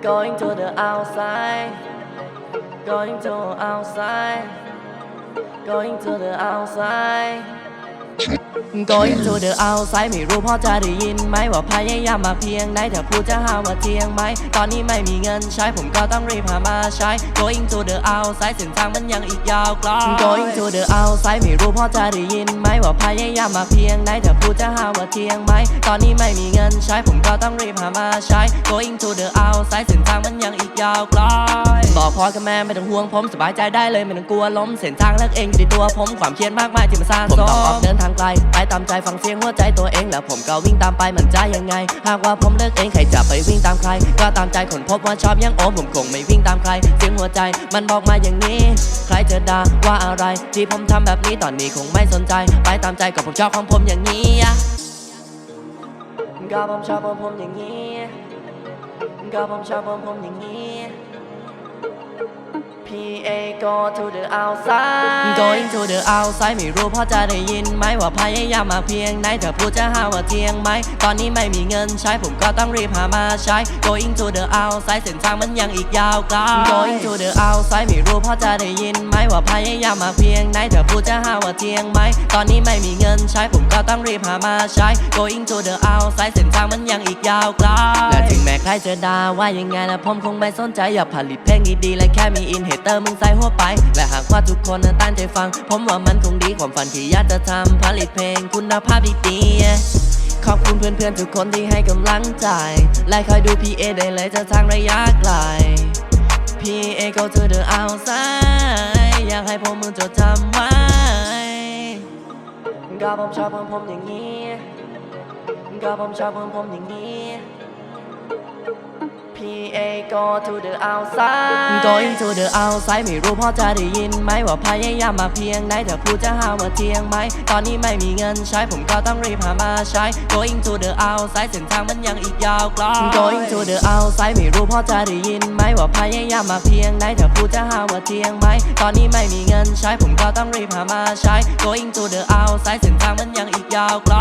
Going to the outside. Going to outside. Going to the outside Going to the outside ไม่รู้พ่อจะได้ยินไหมว่าพยายามมาเพียงไหนแต่พูดจะหาว่าเทียงไหม ตอนนี้ไม่มีเงินใช้ผมก็ต้องรีบหามาใช้ Going to the outside เส้นทางมันยังอีกยาวไกล Going to the outside ไม่รู้พ่อจะได้ยินไหมว่าพยายามมาเพียงไหนแต่พูดจะหาว่าเทียงไหม ตอนนี้ไม่มีเงินใช้ผมก็ต้องรีบหามาใช้ Going to the outside เส้นทางมันยังอีกยาวไกลบอกพ่อกับแม่ไม่ต้องห่วงผมสบายใจได้เลยไม่ต้องกลัวล้มเส้นทางเลือกเองอยู่ในตัวผมความเครียดมากมายที่มาสร้างผมต้องออกเดินทางไกลไปตามใจฟังเสียงหัวใจตัวเองแล้วผมก็วิ่งตามไปมันจะยังไง หากว่าผมเลือกเองใครจะไปวิ่งตามใคร ก็ตามใจคนพบว่าชอบยังโอมผมคงไม่วิ่งตามใคร เสียงหัวใจมันบอกมาอย่างนี้ ใครจะด่าว่าอะไร ที่ผมทำแบบนี้ตอนนี้คงไม่สนใจ ไปตามใจกับผมชอบของผมอย่างนี้ก็ผมชอบของผมอย่างนี้ก็ผมชอบของผมอย่างนี้ P A go to the outside Going to the outside ไม่รู้พ่อจะได้ยินไหมว่าพยายามมาเพียงไหนเธอพูดจะหาว่าเทียงไหม ตอนนี้ไม่มีเงินใช้ผมก็ต้องรีบหามาใช้ Going to the outside เส้นทางมันยังอีกยาวไกล Going to the outside ไม่รู้พ่อจะได้ยินไหมว่าพยายามมาเพียงไหนเธอพูดจะหาว่าเทียงไหม ตอนนี้ไม่มีเงินใช้ผมก็ต้องรีบหามาใช้ Going to the outside เส้นทางมันยังอีกยาวไกลและถึงแม้ใค รจะด่าว่ายังไงนะผมคงไม่สนใจอยากผลิตเพลงดีๆและแค่มีอินเฮเตอร์มึงใส่หัวไป และหากว่าทุกคนนั้นตั้งใจฟัง ผมว่ามันคงดีความฝันที่อยากจะทำผลิตเพลงคุณภาพดีๆขอบคุณเพื่อนๆทุกคนที่ให้กำลังใจ และคอยดู PA ได้เลยจะทางระยะไกล PA go to the outside อยากให้พวกมึงจดจำไว้ก็ผมชอบของผมอย่างนี้ก็ผมชอบของผมอย่างนี้ P A go to the outside Going to the outside ไม่รู้พ่อจะได้ยินไหมว่าพยายามมาเพียงไหนแต่พูดจะหาว่าเทียงไหม ตอนนี้ไม่มีเงินใช้ผมก็ต้องรีบหามาใช้ Going to the outside เส้นทางมันยังอีกยาวไกล Going to the outside ไม่รู้พ่อจะได้ยินไหมว่าพยายามมาเพียงไหนแต่พูดจะหาว่าเทียงไหม ตอนนี้ไม่มีเงินใช้ผมก็ต้องรีบหามาใช้ Going to the outside เส้นทางมันยังอีกยาวไกล